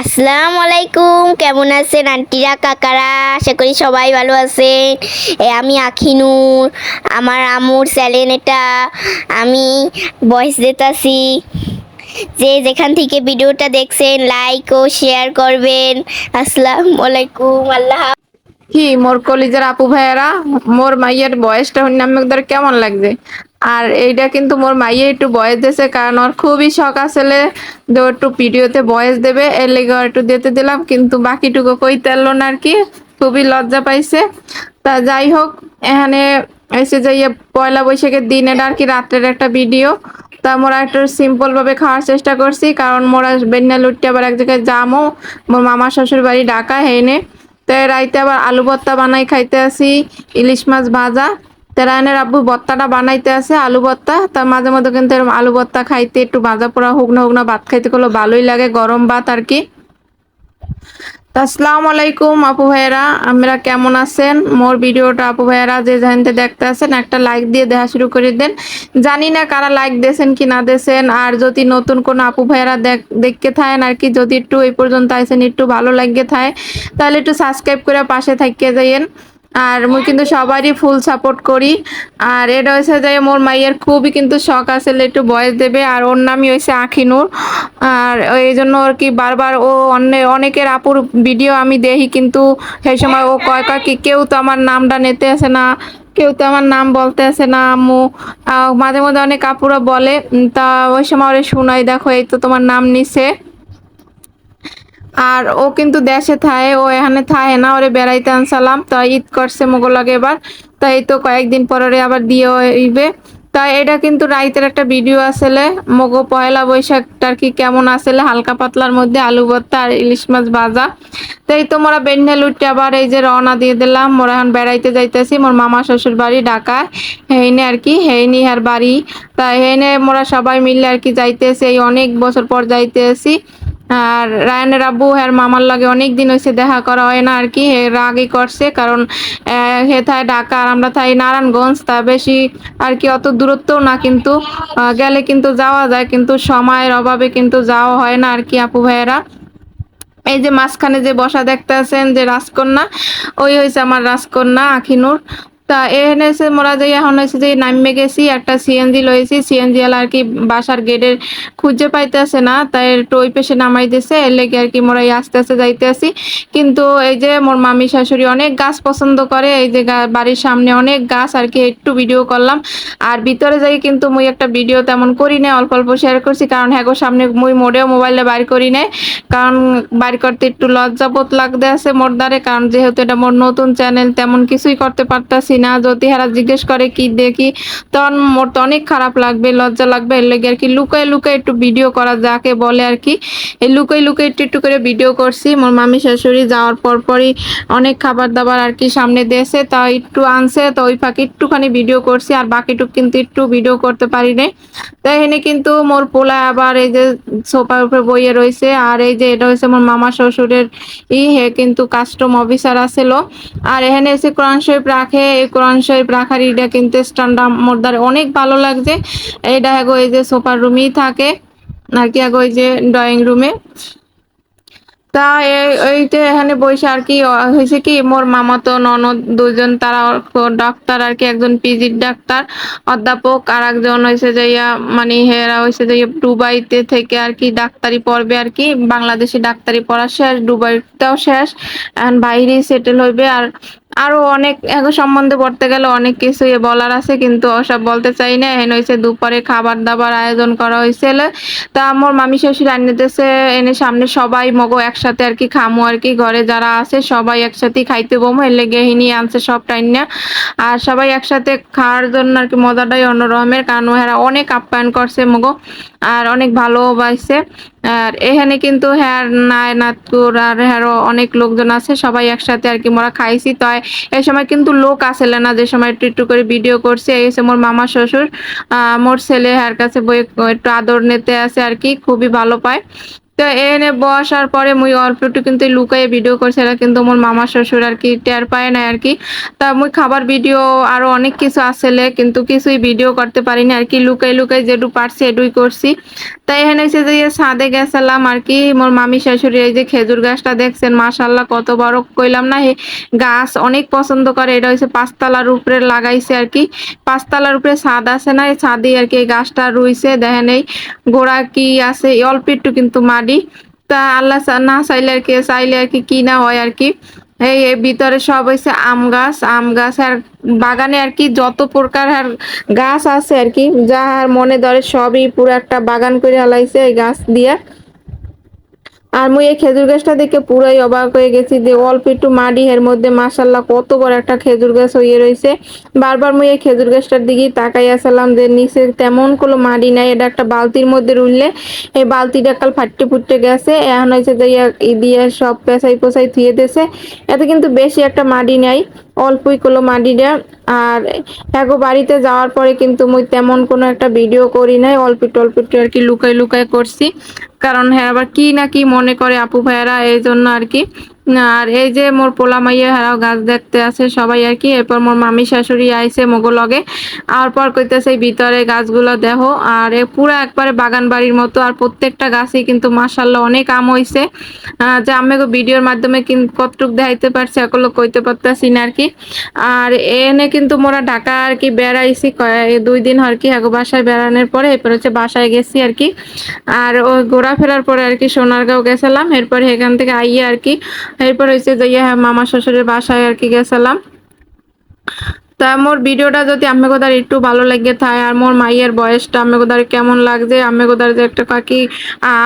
আসসালামু আলাইকুম কেমন আছেন আন্টিরা, কাকারা? আশা করি সবাই ভালো আছেন। আমি আখিনুর, আমার আমুর চ্যানেল এটা। আমি ভয়েস দিতেছি। যে যেখান থেকে ভিডিওটা দেখছেন লাইক ও শেয়ার করবেন। আসসালামু আলাইকুম আল্লাহ কি, মোর কলিজার আপু ভাইয়েরা, মোর মাইয়ের বয়সটা হইনাম একদর কেমন লাগছে? আর এইটা কিন্তু মোর মাইয়ে একটু বয়স দিয়েছে, কারণ ওর খুবই শখ আসলে যে একটু ভিডিওতে বয়স দেবে, এর লেগে একটু দিতে দিলাম, কিন্তু বাকিটুকু কইতে পারল না আর কি, খুবই লজ্জা পাইছে। তা যাই হোক, এখানে এসে যাইয়ে পয়লা বৈশাখের দিন এটা আর কি রাত্রের একটা ভিডিও, তা মোরা একটু সিম্পলভাবে খাওয়ার চেষ্টা করছি, কারণ মোরা বেন্না লুটতে আবার এক জায়গায় যামো, মোর মামা শ্বশুর বাড়ি ডাকা হেনে তো রাইতে আবার আলু ভর্তা বানাই খাইতে আসি, ইলিশ মাছ ভাজা তেরায়নের আব্বু বত্তাটা বানাইতে আছে, আলু বত্তা তার মাঝে মধ্যে কিন্তু এরকম আলু বত্তা খাইতে, একটু ভাজা পোড়া হুগনা হুগনা ভাত খাইতে করলে ভালোই লাগে, গরম ভাত আর কি। আসসালামু আলাইকুম আপু ভাইয়েরা আমরা কেমন আছেন? মোর ভিডিওটা আপু ভাইয়েরা যে জানতে দেখতে আছেন, একটা লাইক দিয়ে দেখা শুরু করে দেন। জানি না কারা লাইক দিয়েছেন কি না দিয়েছেন আর যদি নতুন কোন আপু ভাইয়েরা দেখ, দেখতে থাকেন আর কি, যদি একটু এই পর্যন্ত আইসেন, একটু ভালো লাগে থাকে তাহলে একটু সাবস্ক্রাইব করে পাশে থাকিয়ে যাইয়েন। আর মুই কিন্তু সবারই ফুল সাপোর্ট করি। আর এটা হয়েছে যে মোর মাইয়ের খুবই কিন্তু শখ আছে একটু বয়স দেবে। আর ওর নামই হয়েছে আখিনুর। আর এই জন্য আর কি বারবার ও অন্য, অনেকের আপুর ভিডিও আমি দেখি কিন্তু সেই সময় ও কয় কয় কি, কেউ তো আমার নামটা নিতে আসে না, কেউ তো আমার নাম বলতে আসে না আম্মু। মাঝে মধ্যে অনেক আপুরা বলে তা ওই সময় ওরে শোনাই, দেখো এই তো তোমার নাম নিছে। আর ও কিন্তু দেশে থায়, ও এখানে থায় না, ওরে বেড়াইতে আনসালাম। তো ঈদ করছে মোগলকে এবার। তাই তো কয়েকদিন পরে আবার দিয়ে হইবে। তাই এটা কিন্তু রাইতের একটা ভিডিও আসলে। মগো পয়লা বৈশাখটার কি কেমন আসলে? হালকা পাতলার মধ্যে আলু ভর্তা আর ইলিশ মাছ ভাজা। তাই তো মোরা বেন্যা লুটে আবার এই যে রওনা দিয়ে দিলাম। মোরা এখন বেড়াইতে যাইতেছি। মোর মামা শ্বশুর বাড়ি ঢাকায়। হেইনে আর কি, হেইনি আর বাড়ি। তাই হেইনে মোরা সবাই মিলে আর কি যাইতেছি। এই অনেক বছর পর যাইতেছি। আর রায়নের আব্বু হ্যার মামার লাগে অনেক দিন হয়েছে দেখা করা হয় না আর কি। এর আগেই করছে কারণ হে থায় ঢাকা আর আমরা থাই নারায়ণগঞ্জ, তা বেশি আর কি অত দূরত্বও না কিন্তু গেলে কিন্তু যাওয়া যায় কিন্তু সময়ের অভাবে কিন্তু যাওয়া হয় না আর কি আপু ভাইয়েরা। এই যে মাঝখানে যে বসা দেখতে আছেন যে রাজকন্যা, ওই হয়েছে আমার রাজকন্যা আখিনুর। তা এখানে এসে মোরা যাই, এখন হয়েছে যে নামে গেছি, একটা সিএনজি লয়েছি সিএনজি আলা আর কি বাসার গেটের খুঁজে পাইতেছে না, তাই একটু ওই পেশে নামাই দিছে, এর লেগে আর কি মোরা এই আস্তে আস্তে যাইতে আসি কিন্তু এই যে মোর মামি শাশুড়ি অনেক গাছ পছন্দ করে, এই যে বাড়ির সামনে অনেক গাছ, আর কি একটু ভিডিও করলাম। আর ভিতরে যাই কিন্তু মুই একটা ভিডিও তেমন করি না অল্প অল্প শেয়ার করছি, কারণ হ্যাঁ সামনে মুই মোড়েও মোবাইলে বাইর করি নাই। কারণ বাড়ি করতে একটু লজ্জাবোধ লাগতে আছে মোর দ্বারে, কারণ যেহেতু এটা মোর নতুন চ্যানেল তেমন কিছুই করতে পারতাছি না। যদি হারা জিজ্ঞেস করে কি দেখি, তখন মোর তো অনেক খারাপ লাগবে, লজ্জা লাগবে। এর লেগে আর কি লুকায় লুকায় একটু ভিডিও করা যাকে বলে আর কি। এই লুকাই লুকাই একটু একটু করে ভিডিও করছি। মোর মামি শাশুড়ি যাওয়ার পর পরই অনেক খাবার দাবার আর কি সামনে দিয়েছে। তা একটু আনছে, তো ওই ফাঁকে একটুখানি ভিডিও করছি। আর বাকিটুক কিন্তু একটু ভিডিও করতে পারি নাই। তাই এখানে কিন্তু মোর পোলা আবার এই যে সোফার উপরে বইয়ে রয়েছে। আর এই যে এটা হচ্ছে মোর মামা শ্বশুরের ই হে কিন্তু কাস্টম অফিসার আছিল। আর এখানে এসে কোরআন শরীফ রাখে এই কোরআন শরীফ রাখার ইটা কিন্তু স্ট্যান্ডার্ড মোর অনেক ভালো লাগছে। এইটা হ্যাগো এই যে সোফার রুমেই থাকে, আর কি আগে ওই যে ড্রয়িং রুমে তা এইটা এখানে বসে আর কি হয়েছে কি, মোর মামা তো ননদ দুজন তারা ডাক্তার আর কি একজন পিজির ডাক্তার অধ্যাপক, আর একজন হয়েছে যে ইয়া মানে হেরা হয়েছে যে দুবাইতে থেকে আর কি ডাক্তারি পড়বে আর কি, বাংলাদেশে ডাক্তারি পড়া শেষ, দুবাইটাও শেষ, এখন বাইরেই সেটেল হইবে, আর আরও অনেক সম্বন্ধে পড়তে গেলে অনেক কিছু বলার আছে, কিন্তু ওসব বলতে চাই না। এনে হয়েছে দুপুরে খাবার দাবার আয়োজন করা হয়েছিল তা আমার মামি শাশুড়ি আনিতেছে এনে সামনে সবাই মগো একসাথে আর কি খামো আর কি। ঘরে যারা আছে সবাই একসাথে খাইতে বমো, এর লেগে হিনি আনছে সব টাইম না আর সবাই একসাথে খাওয়ার জন্য আর কি মজাটাই অন্যরকমের, কারণ ওরা অনেক আপ্যায়ন করছে মগো, আর অনেক ভালোবাসছে আর এখানে কিন্তু হ্যার নায় নাতকুর আর হ্যারও অনেক লোকজন আছে, সবাই একসাথে আর কি মোরা খাইছি। তাই এই সময় কিন্তু লোক আসে না, যে সময় একটু একটু করে ভিডিও করছে। এই হচ্ছে মোর মামা শ্বশুর মোর ছেলে হ্যার কাছে বই, একটু আদর নিতে আছে আর কি, খুবই ভালো পায়। তো তো এনে বসার পরে মুই অল্প একটু কিন্তু লুকাইয়ে ভিডিও করছি এটা কিন্তু মোর মামা শ্বশুর আর কি টের পায় না আর কি। তা মুই খাবার ভিডিও আরও অনেক কিছু আসলে, কিন্তু কিছুই ভিডিও করতে পারি পারিনি আর কি। লুকাই লুকাই যেটু পারছি, এটুই করছি। তাই এখানে এসে যে ছাদে গেছিলাম আর কি, মোর মামি শাশুড়ি এই যে খেজুর গাছটা দেখছেন মাশাল্লাহ কত বড় কইলাম না গাছ অনেক পছন্দ করে, এটা হচ্ছে পাঁচতলার উপরে লাগাইছে আর কি। পাঁচতলার উপরে ছাদ আছে না, এই ছাদে আর কি এই গাছটা রুইছে, দেখেন এই গোড়া কি আছে অল্প একটু কিন্তু মাটি তা আল্লাহ না চাইলে আর কি চাইলে আর কি কি না হয় আর কি। এই এর ভিতরে সব হয়েছে আম গাছ। আম গাছ আর বাগানে আর কি যত প্রকার আর গাছ আছে আর কি যা আর মনে ধরে সবই পুরো একটা বাগান করে আলাইছে এই গাছ দিয়ে। আর মুই এই খেজুর গাছটা দেখে পুরাই অবাক হয়ে গেছি যে অল্প একটু মাটি, এর মধ্যে মাসাল্লাহ কত বড় একটা খেজুর গাছ হয়ে রয়েছে। বারবার মুই এই খেজুর গাছটার দিকেই তাকাই আসলাম যে নিচে তেমন কোনো মাটি নাই, এটা একটা বালতির মধ্যে রুললে এই বালতিটা কাল ফাটতে ফুটতে গেছে। এখন হয়েছে যে ইয়া- ই দিয়ে সব পেঁচাই পোসাই থুয়ে দিয়েছে। এতে কিন্তু বেশি একটা মাটি নাই। অল্পই কোনো মাটিটা। আর এগো বাড়িতে যাওয়ার পরে কিন্তু মুই তেমন কোনো একটা ভিডিও করি নাই। অল্প একটু অল্প একটু আর কি লুকাই লুকাই করছি। কারণ হ্যাঁ আবার কি না কি মনে করে আপু ভাইয়ারা, এই জন্য আর কি। আর এই যে মোর পোলা মাইয়া, হারাও গাছ দেখতে আছে সবাই আর কি। এরপর মোর মামি শাশুড়ি আইছে মগো লগে। আর পর কইতেছে ভিতরে গাছগুলো দেখো। আর পুরো একবারে বাগান বাড়ির মতো। আর প্রত্যেকটা গাছই কিন্তু মাসাল্লাহ অনেক আম হইছে। যে আমি ভিডিওর মাধ্যমে কতটুক দেখাইতে পারছি এগুলো কইতে পারতেছি না আর কি। আর এনে কিন্তু মোরা ঢাকা আর কি বেড়াইছি দুই দিন আর কি আগো বাসায় বেড়ানোর পরে। এরপর হচ্ছে বাসায় গেছি আর কি। আর ও ঘোরাফেরার পরে আর কি সোনারগাঁও গেছিলাম। এরপর এখান থেকে আইয়ে আর কি এরপর হচ্ছে যে ইয়ে মামা শ্বশুরের বাসায় আর কি গেছিলাম। তা মোর ভিডিওটা যদি আমি কোথার একটু ভালো লাগে থাকে আর মোর মাইয়ের বয়সটা আমি কোথার কেমন লাগছে? আমি কোথার যে একটা কাকি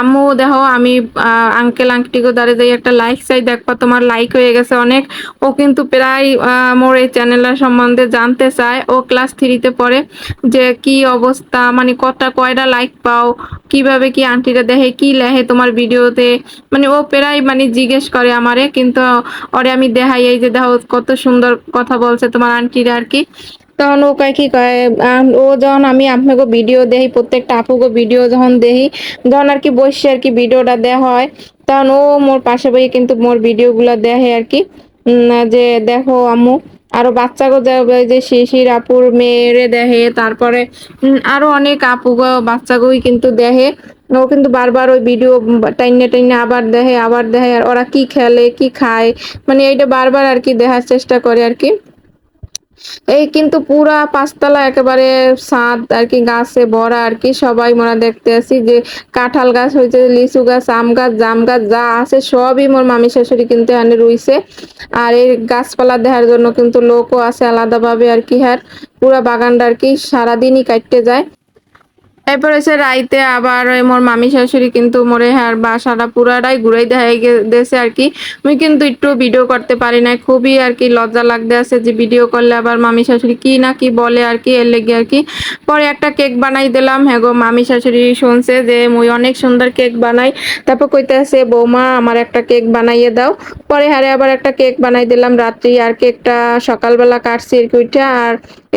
আমু দেখো, আমি আঙ্কেল আঙ্কটি কোথারে যে একটা লাইক চাই, দেখবা তোমার লাইক হয়ে গেছে অনেক। ও কিন্তু প্রায় মোর এই চ্যানেলের সম্বন্ধে জানতে চায়। ও ক্লাস থ্রিতে পড়ে যে কি অবস্থা মানে কটা, কয়টা লাইক পাও, কীভাবে কি আন্টিরা দেখে, কি লেহে তোমার ভিডিওতে? মানে ও প্রায় মানে জিজ্ঞেস করে আমারে, কিন্তু ওরে আমি দেখাই, এই যে দেখো কত সুন্দর কথা বলছে তোমার আন্টিরা আর কি তখন ও কয়, কি কয় ও যখন আমি আপনাকে ভিডিও দেখি প্রত্যেকটা আপুকে ভিডিও যখন দেখি যখন আর কি বসে আর কি ভিডিওটা দেওয়া হয়, তখন ও মোর পাশে বই কিন্তু মোর ভিডিওগুলো দেখে আর কি যে দেখো আম্মু, আরও বাচ্চাকে যে শিশির আপুর মেয়েরে দেখে তারপরে আরও অনেক আপু বাচ্চাগুই কিন্তু দেখে ও কিন্তু বারবার ওই ভিডিও টাইনে টাইনে আবার দেখে আবার দেখে আর ওরা কি খেলে, কি খায় মানে এইটা বারবার আর কি দেখার চেষ্টা করে আর কি এই কিন্তু পুরা পাঁচতলা একেবারে সাঁত আর কি গাছে ভরা, আর কি সবাই মোরা দেখতে আসি যে কাঁঠাল গাছ হয়েছে, লিচু গাছ, আম গাছ, জাম গাছ, যা আছে সবই মোর মামি শাশুড়ি কিন্তু এখানে রুইছে। আর এই গাছপালা দেখার জন্য কিন্তু লোকও আছে আলাদাভাবে, আর কি হ্যাঁ পুরা বাগানটা আর কি সারাদিনই কাটতে যায়। এরপর হচ্ছে রাইতে আবার মোর মামি শাশুড়ি কিন্তু মোরে হ্যাঁ বাসাটা পুরাটাই ঘুরাই দেখাই গেছে আর কি। আমি কিন্তু একটু ভিডিও করতে পারি না খুবই আর কি লজ্জা লাগতে আছে যে ভিডিও করলে আবার মামি শাশুড়ি কি না কি বলে আর কি, এর লেগে আর কি। পরে একটা কেক বানাই দিলাম হ্যাঁ গো, মামি শাশুড়ি শুনছে যে মুই অনেক সুন্দর কেক বানাই। তারপর কইতে আছে বৌমা, আমার একটা কেক বানাইয়ে দাও। পরে হারে আবার একটা কেক বানাই দিলাম, রাত্রি আর কেকটা সকালবেলা কাটছি আর কি আর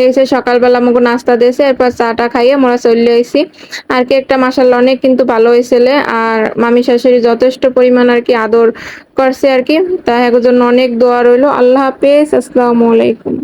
এসে সকালবেলা আমাকে নাস্তা দিয়েছে, এরপর চাটা খাইয়ে মোরা চলে আইসি আর কি একটা মাসাল্লাহ অনেক কিন্তু ভালো হয়েছিলে আর মামি শাশুড়ি যথেষ্ট পরিমাণ আর কি আদর করছে আর কি। তাই জন্য অনেক দোয়া রইল। আল্লাহ হাফেজ। আসসালামু আলাইকুম।